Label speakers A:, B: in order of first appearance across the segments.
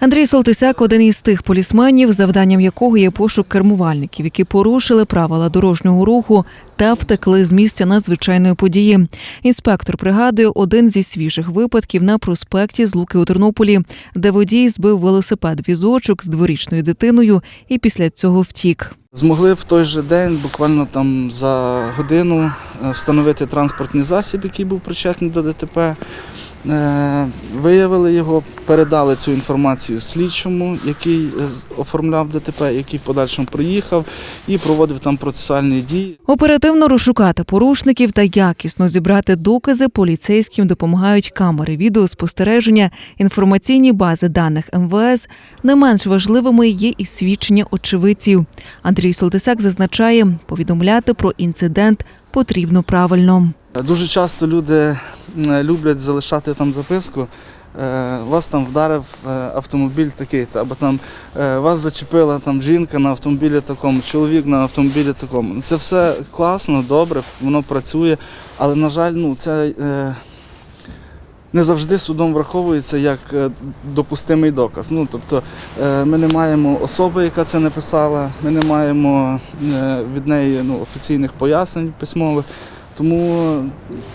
A: Андрій Солтисяк один із тих полісменів, завданням якого є пошук кермувальників, які порушили правила дорожнього руху та втекли з місця надзвичайної події. Інспектор пригадує один зі свіжих випадків на проспекті Злуки у Тернополі, де водій збив велосипед візочок з дворічною дитиною і після цього втік.
B: Змогли в той же день, буквально там за годину, е, встановити транспортний засіб, який був причетний до ДТП. Е, Виявили його, передали цю інформацію слідчому, який е, оформляв ДТП, який в подальшому приїхав і проводив там процесуальні дії.
A: Оперативно розшукати порушників та якісно зібрати докази поліцейським допомагають камери відеоспостереження, інформаційні бази даних МВС. Не менш важливими є і свідчення очевидців. Андрій Солтисак зазначає, повідомляти про інцидент потрібно правильно.
B: Дуже часто люди люблять залишати там записку. е, Вас там вдарив е, автомобіль такий, або там е, вас зачепила там жінка на автомобілі такому, чоловік на автомобілі такому. Це все класно, добре, воно працює, але, на жаль, ну, це не завжди судом враховується як е, допустимий доказ. Ну, тобто е, ми не маємо особи, яка це написала, ми не маємо е, від неї ну, офіційних пояснень письмових. Тому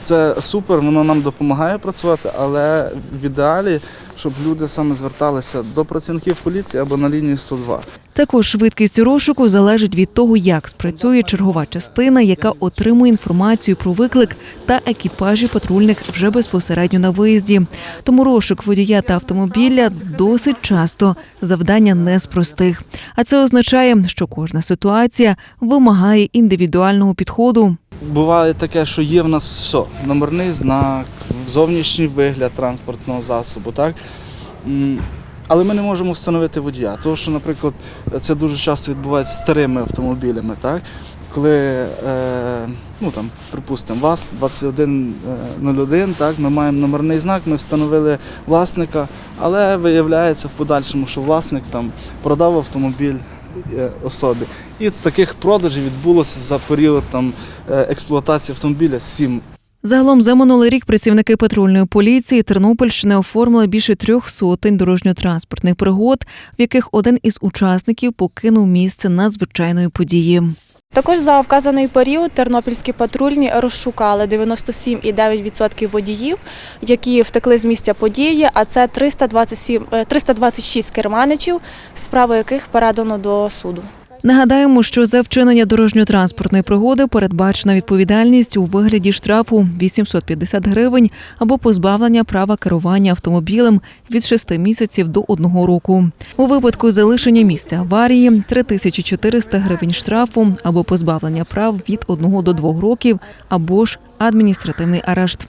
B: це супер, воно нам допомагає працювати, але в ідеалі, щоб люди саме зверталися до працівників поліції або на лінію 102.
A: Також швидкість розшуку залежить від того, як спрацює чергова частина, яка отримує інформацію про виклик та екіпажі патрульних вже безпосередньо на виїзді. Тому розшук водія та автомобіля досить часто завдання не з простих. А це означає, що кожна ситуація вимагає індивідуального підходу.
B: Буває таке, що є в нас все: номерний знак, зовнішній вигляд транспортного засобу, так? Але ми не можемо встановити водія. Тому що, наприклад, це дуже часто відбувається з старими автомобілями, так? Коли, е, ну там, припустимо, ВАЗ 2101, так, ми маємо номерний знак, ми встановили власника, але виявляється в подальшому, що власник там продав автомобіль е, особі. І таких продажів відбулося за період там, е, експлуатації автомобіля сім.
A: Загалом за минулий рік працівники патрульної поліції Тернопільщини оформили більше трьох сотень дорожньо-транспортних пригод, в яких один із учасників покинув місце надзвичайної події.
C: Також за вказаний період тернопільські патрульні розшукали 97,9% водіїв, які втекли з місця події, а це 327, е, 326 керманичів, справи яких передано до суду.
A: Нагадаємо, що за вчинення дорожньо-транспортної пригоди передбачена відповідальність у вигляді штрафу 850 гривень або позбавлення права керування автомобілем від 6 місяців до 1 року. У випадку залишення місця аварії 3400 гривень штрафу або позбавлення прав від 1 до 2 років, або ж адміністративний арешт.